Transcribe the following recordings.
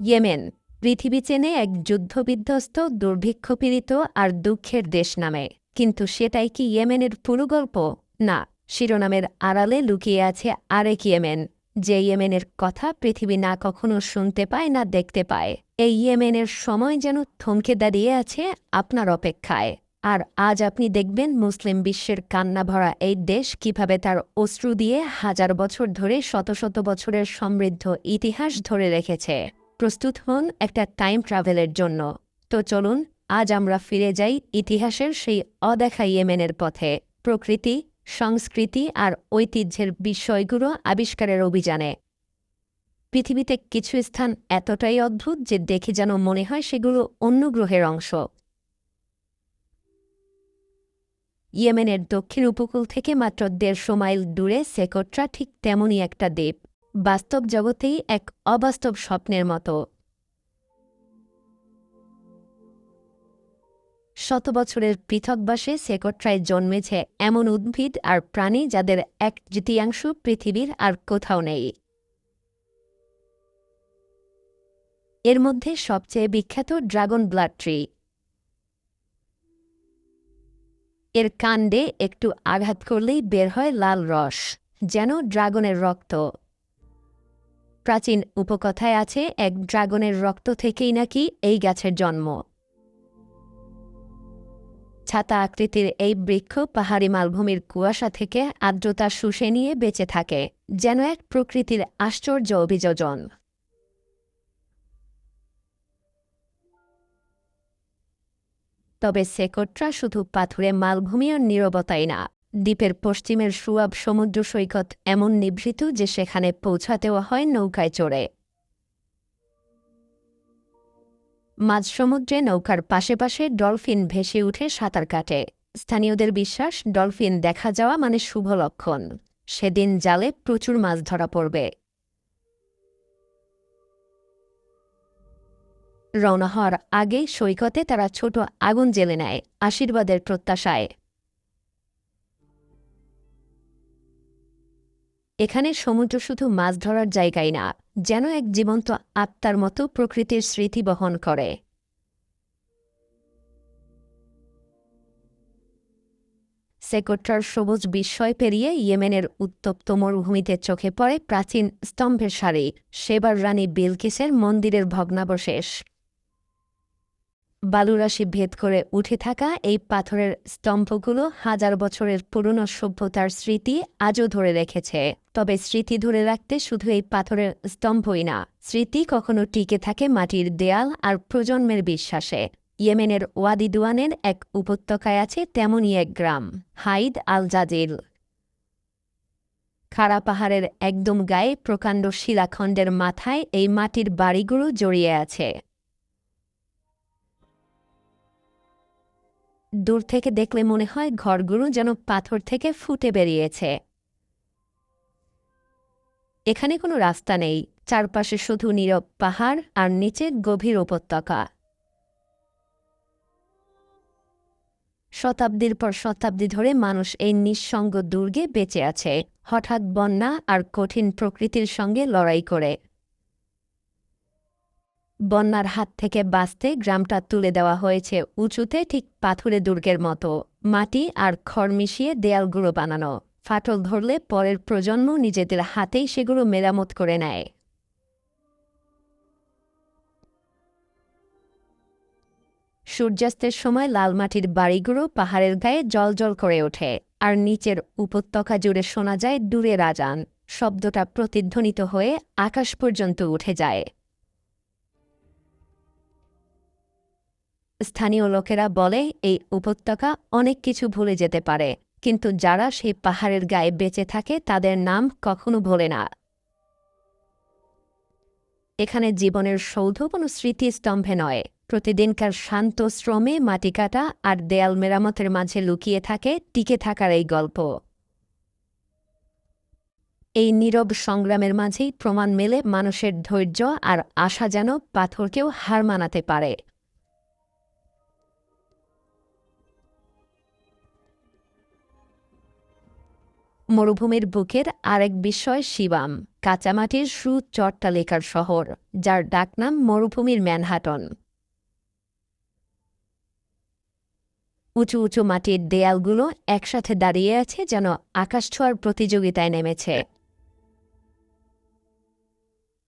Yemen, পৃথিবী চেনে এক যুদ্ধবিধ্বস্ত, দুর্ভিক্ষপীড়িত আর দুঃখের দেশ নামে। কিন্তু সেটাই কি ইয়েমেনের পুরো গল্প না, শিরোনামের আড়ালে লুকিয়ে আছে আরেক ইয়েমেন, যে ইয়েমেনের কথা পৃথিবী না কখনো শুনতে পায় না দেখতে পায়। এই ইয়েমেনের সময় যেন থমকে দাঁড়িয়ে আছে আপনার অপেক্ষায়। আর আজ আপনি দেখবেন মুসলিম বিশ্বের কান্না ভরা এই দেশ কীভাবে তার অশ্রু দিয়ে হাজার বছর ধরে শত শত বছরের সমৃদ্ধ ইতিহাস ধরে রেখেছে। প্রস্তুত হন একটা টাইম ট্রাভেলের জন্য। তো চলুন, আজ আমরা ফিরে যাই ইতিহাসের সেই অদেখা ইয়েমেনের পথে। প্রকৃতি, সংস্কৃতি আর ঐতিহ্যের বিষয়গুলো আবিষ্কারের অভিযানে। পৃথিবীতে কিছু স্থান এতটাই অদ্ভুত যে দেখে যেন মনে হয় সেগুলো অন্য গ্রহের অংশ। ইয়েমেনের দক্ষিণ উপকূল থেকে মাত্র দেড়শো মাইল দূরে সেকোট্রা ঠিক তেমনই একটা দ্বীপ। বাস্তব জগতেই এক অবাস্তব স্বপ্নের মতো। শত বছরের পৃথকবাসে সেকট্রায় জন্মেছে এমন উদ্ভিদ আর প্রাণী যাদের এক তৃতীয়াংশ পৃথিবীর আর কোথাও নেই। এর মধ্যে সবচেয়ে বিখ্যাত ড্রাগন ব্লাড ট্রি। এর কাণ্ডে একটু আঘাত করলেই বের হয় লাল রস, যেন ড্রাগনের রক্ত। প্রাচীন উপকথায় আছে, এক ড্রাগনের রক্ত থেকেই নাকি এই গাছের জন্ম। ছাতা আকৃতির এই বৃক্ষ পাহাড়ি মালভূমির কুয়াশা থেকে আর্দ্রতা শুষে নিয়ে বেঁচে থাকে, যেন এক প্রকৃতির আশ্চর্য অভিযোজন। তবে সেকট্রা শুধু পাথুরে মালভূমি আর নীরবতাই না দ্বীপের পশ্চিমের সুয়াব সমুদ্র সৈকত এমন নিভৃত যে সেখানে পৌঁছাতেও হয় নৌকায় চড়ে। মাঝ সমুদ্রে নৌকার পাশে পাশে ডলফিন ভেসে উঠে সাঁতার কাটে। স্থানীয়দের বিশ্বাস, ডলফিন দেখা যাওয়া মানে শুভ লক্ষণ। সেদিন জালে প্রচুর মাছ ধরা পড়বে। রওনা হওয়ার আগে সৈকতে তারা ছোট আগুন জেলে নেয়, আশীর্বাদের প্রত্যাশায়। এখানে সমুদ্র শুধু মাছ ধরার জায়গায় না, যেন এক জীবন্ত আত্মার মতো প্রকৃতির স্মৃতি বহন করে। সেকোট্রার সবুজ বিস্ময় পেরিয়ে ইয়েমেনের উত্তপ্ত মরুভূমিতে চোখে পড়ে প্রাচীন স্তম্ভের সারি, সেবার রানী বিলকিসের মন্দিরের ভগ্নাবশেষ। বালুরাশি ভেদ করে উঠে থাকা এই পাথরের স্তম্ভগুলো হাজার বছরের পুরনো সভ্যতার স্মৃতি আজও ধরে রেখেছে। তবে স্মৃতি ধরে রাখতে শুধু এই পাথরের স্তম্ভই না, স্মৃতি কখনো টিকে থাকে মাটির দেয়াল আর প্রজন্মের বিশ্বাসে। ইয়েমেনের ওয়াদিদুয়ানের এক উপত্যকায় আছে তেমনই এক গ্রাম, হাইদ আল জাজিল খাড়া পাহাড়ের একদম গায়ে প্রকাণ্ড শিলাখণ্ডের মাথায় এই মাটির বাড়িগুলো জড়িয়ে আছে। দূর থেকে দেখলে মনে হয় ঘরগুলো যেন পাথর থেকে ফুটে বেরিয়েছে। এখানে কোনো রাস্তা নেই, চারপাশে শুধু নীরব পাহাড় আর নিচে গভীর উপত্যকা। শতাব্দীর পর শতাব্দী ধরে মানুষ এই নিঃসঙ্গ দুর্গে বেঁচে আছে, হঠাৎ বন্যা আর কঠিন প্রকৃতির সঙ্গে লড়াই করে। বন্যার হাত থেকে বাঁচতে গ্রামটা তুলে দেওয়া হয়েছে উঁচুতে ঠিক পাথুরে দুর্গের মতো। মাটি আর খড় মিশিয়ে দেয়ালগুলো বানানো। ফাটল ধরলে পরের প্রজন্ম নিজেদের হাতেই সেগুলো মেরামত করে নেয়। সূর্যাস্তের সময় লাল মাটির বাড়িগুলো পাহাড়ের গায়ে জল করে ওঠে, আর নিচের উপত্যকা জুড়ে শোনা যায় দূরে রাজান শব্দটা প্রতিধ্বনিত হয়ে আকাশ পর্যন্ত উঠে যায়। স্থানীয় লোকেরা বলে, এই উপত্যকা অনেক কিছু ভুলে যেতে পারে। কিন্তু যারা সেই পাহাড়ের গায়ে বেঁচে থাকে, তাদের নাম কখনো ভোলে না। এখানে জীবনের সৌধ কোনো স্মৃতিস্তম্ভে নয়। প্রতিদিনকার শান্ত শ্রমে মাটি কাটা আর দেয়াল মেরামতের মাঝে লুকিয়ে থাকে, টিকে থাকার এই গল্প। এই নীরব সংগ্রামের মাঝেই প্রমাণ মেলে মানুষের ধৈর্য আর আশা যেন পাথরকেও হার মানাতে পারে। মরুভূমির বুকের আরেক বিষয় শিবাম, কাঁচামাটির সুচট্টালিকার শহর, যার ডাকনাম মরুভূমির ম্যানহাটন। উঁচু উঁচু মাটির দেয়ালগুলো একসাথে দাঁড়িয়ে আছে যেন আকাশ ছোঁয়ার প্রতিযোগিতায় নেমেছে।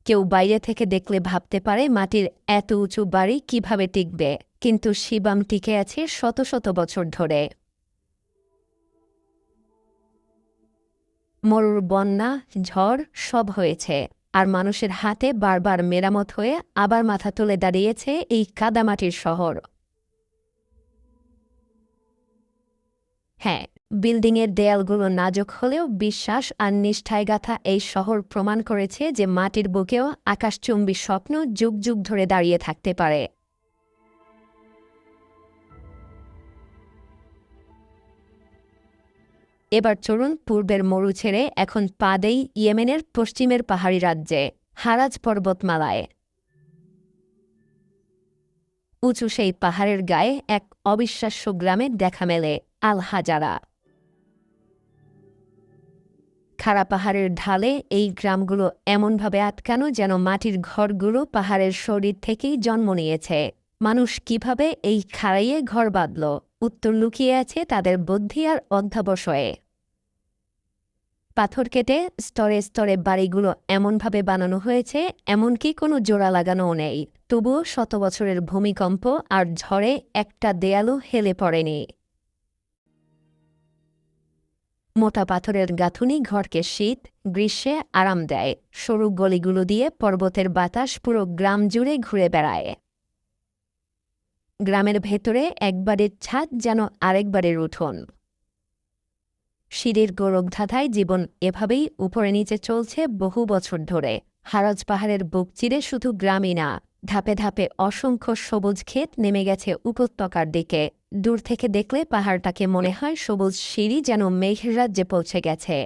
কেউ বাইরে থেকে দেখলে ভাবতে পারে মাটির এত উঁচু বাড়ি কীভাবে টিকবে, কিন্তু শিবাম টিকে আছে শত শত বছর ধরে। মরুর বন্যা ঝড়, সব হয়েছে। আর মানুষের হাতে বারবার মেরামত হয়ে আবার মাথা তুলে দাঁড়িয়েছে এই কাদামাটির শহর। হ্যাঁ বিল্ডিংয়ের দেয়ালগুলো নাজুক হলেও বিশ্বাস আর নিষ্ঠায় গাথা এই শহর প্রমাণ করেছে যে মাটির বুকেও আকাশচুম্বী স্বপ্ন যুগ যুগ ধরে দাঁড়িয়ে থাকতে পারে। এবার চলুন পূর্বের মরু ছেড়ে এখন পা দেই ইয়েমেনের পশ্চিমের পাহাড়ি রাজ্যে, হারাজ পর্বতমালায়। উঁচু সেই পাহাড়ের গায়ে এক অবিশ্বাস্য গ্রামে দেখা মেলে আল হাজারা খাড়া পাহাড়ের ঢালে এই গ্রামগুলো এমনভাবে আটকানো যেন মাটির ঘরগুলো পাহাড়ের শরীর থেকেই জন্ম নিয়েছে। মানুষ কীভাবে এই খাড়াইয়ে ঘর বাঁধল, উত্তর লুকিয়ে আছে তাদের বুদ্ধি আর অধ্যাবসয়ে। পাথর কেটে স্তরে স্তরে বাড়িগুলো এমনভাবে বানানো হয়েছে, এমনকি কোনো জোড়া লাগানোও নেই। তবুও শত বছরের ভূমিকম্প আর ঝড়ে একটা দেয়ালও হেলে পড়েনি। মোটা পাথরের গাঁথুনি ঘরকে শীত, গ্রীষ্মে আরাম দেয়। সরু গলিগুলো দিয়ে পর্বতের বাতাস পুরো গ্রাম জুড়ে ঘুরে বেড়ায়। গ্রামের ভেতরে একবারের ছাদ যেন আরেকবারের উঠোন। সিঁড়ির গোরকধাঁধায় জীবন এভাবেই উপরে নিচে চলছে বহু বছর ধরে। হারজ পাহাড়ের বুক চিরে শুধু গ্রামই না, ধাপে ধাপে অসংখ্য সবুজ ক্ষেত নেমে গেছে উপত্যকার দিকে। দূর থেকে দেখলে পাহাড়টাকে মনে হয় সবুজ সিঁড়ি যেন মেঘের রাজ্যে পৌঁছে গেছে।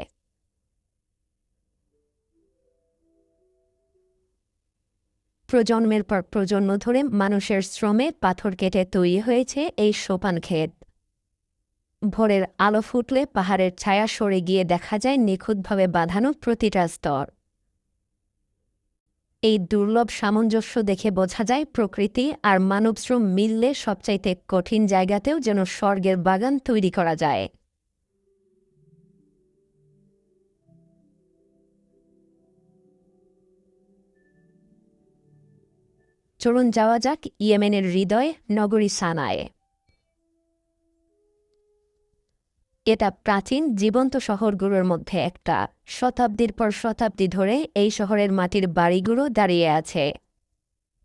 প্রজন্মের পর প্রজন্ম ধরে মানুষের শ্রমে পাথর কেটে তৈরি হয়েছে এই সোপান ক্ষেত। ভোরের আলো ফুটলে পাহাড়ের ছায়া সরে গিয়ে দেখা যায় নিখুঁতভাবে বাঁধানো প্রতিটা স্তর। এই দুর্লভ সামঞ্জস্য দেখে বোঝা যায় প্রকৃতি আর মানবশ্রম মিললে সবচাইতে কঠিন জায়গাতেও যেন স্বর্গের বাগান তৈরি করা যায়। চলুন যাওয়া যাক ইয়েমেনের হৃদয়, নগরী সানায়। এটা প্রাচীন জীবন্ত শহরগুলোর মধ্যে একটা। শতাব্দীর পর শতাব্দী ধরে এই শহরের মাটির বাড়িগুলো দাঁড়িয়ে আছে।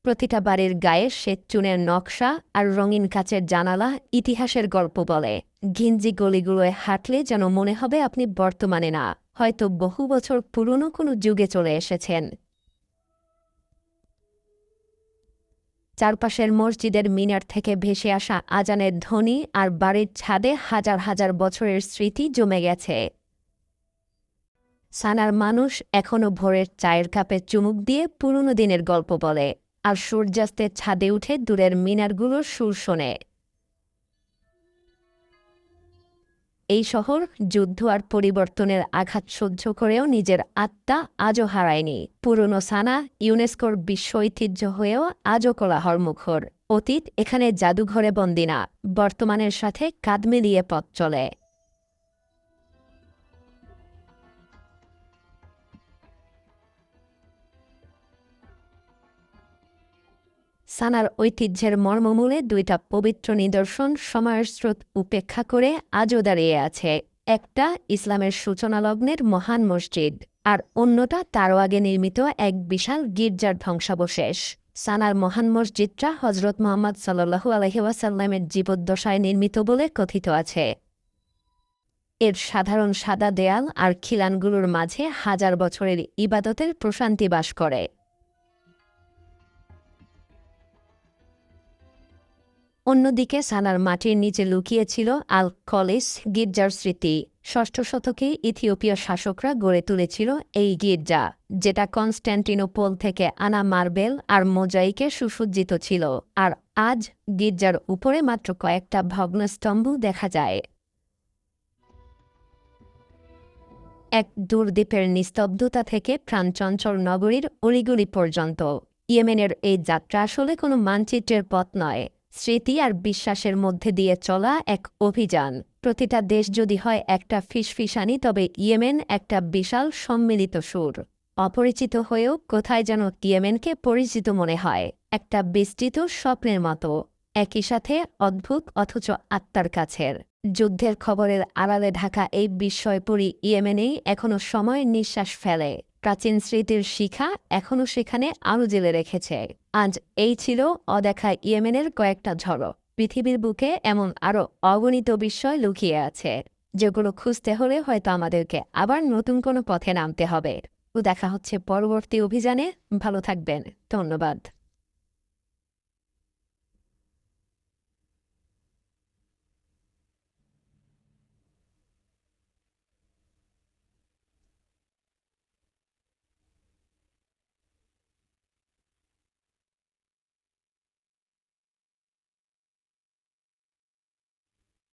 প্রতিটা বাড়ির গায়ে শ্বেত চুনের নকশা আর রঙিন কাচের জানালা ইতিহাসের গল্প বলে। ঘিঞ্জি গলিগুলোয় হাঁটলে যেন মনে হবে আপনি বর্তমানে না, হয়তো বহু বছর পুরনো কোনো যুগে চলে এসেছেন। চারপাশের মসজিদের মিনার থেকে ভেসে আসা আজানের ধ্বনি আর বাড়ির ছাদে হাজার হাজার বছরের স্মৃতি জমে গেছে। সানার মানুষ এখনও ভোরের চায়ের কাপে চুমুক দিয়ে পুরনো দিনের গল্প বলে আর সূর্যাস্তের ছাদে উঠে দূরের মিনারগুলোর সুর শোনে। এই শহর যুদ্ধ আর পরিবর্তনের আঘাত সহ্য করেও নিজের আত্মা আজও হারায়নি। পুরনো সানা ইউনেস্কোর বিশ্ব ঐতিহ্য হয়েও আজও কোলাহর মুখর। অতীত এখানে জাদুঘরে বন্দি না, বর্তমানের সাথে কাঁদ মিলিয়ে পথ চলে। সানার ঐতিহ্যের মর্মমূলে দুইটা পবিত্র নিদর্শন সময়ের স্রোত উপেক্ষা করে আজও দাঁড়িয়ে আছে। একটা ইসলামের সূচনা লগ্নের মহান মসজিদ, আর অন্যটা তারও আগে নির্মিত এক বিশাল গির্জার ধ্বংসাবশেষ। সানার মহান মসজিদটা হজরত মোহাম্মদ সাল্লু আলহিওয়াসাল্লামের জীবদ্দশায় নির্মিত বলে কথিত আছে। এর সাধারণ সাদা দেয়াল আর খিলানগুলোর মাঝে হাজার বছরের ইবাদতের প্রশান্তি বাস করে। অন্যদিকে সানার মাটির নিচে লুকিয়েছিল আল কলেস গির্জার স্মৃতি। ষষ্ঠ শতকে ইথিওপীয় শাসকরা গড়ে তুলেছিল এই গির্জা, যেটা কনস্ট্যান্টিনোপোল থেকে আনা মার্বেল আর মোজাইকে সুসজ্জিত ছিল, আর আজ গির্জার উপরে মাত্র কয়েকটা ভগ্নস্তম্ভ দেখা যায়। এক দূরদ্বীপের নিস্তব্ধতা থেকে প্রাণচঞ্চল নগরীর অলিগুলি পর্যন্ত। ইয়েমেনের এই যাত্রা আসলে কোনো মানচিত্রের পথ নয়। স্মৃতি আর বিশ্বাসের মধ্যে দিয়ে চলা এক অভিযান। প্রতিটা দেশ যদি হয় একটা ফিসফিসানি, তবে ইয়েমেন একটা বিশাল সম্মিলিত সুর। অপরিচিত হয়েও কোথায় যেন ইয়েমেনকে পরিচিত মনে হয়, একটা বিস্তৃত স্বপ্নের মতো। একই সাথে অদ্ভুত অথচ আত্মার কাছের। যুদ্ধের খবরের আড়ালে ঢাকা এই বিস্ময়পুরী ইয়েমেনেই এখনও সময় নিঃশ্বাস ফেলে। প্রাচীন স্মৃতির শিখা এখনও সেখানে আরও জেলে রেখেছে। আজ এই ছিল অদেখা ইয়েমেনের কয়েকটা ঝড়ো। পৃথিবীর বুকে এমন আরও অগণিত বিস্ময় লুকিয়ে আছে, যেগুলো খুঁজতে হলে হয়তো আমাদেরকে আবার নতুন কোনো পথে নামতে হবে। ও দেখা হচ্ছে পরবর্তী অভিযানে। ভালো থাকবেন। ধন্যবাদ।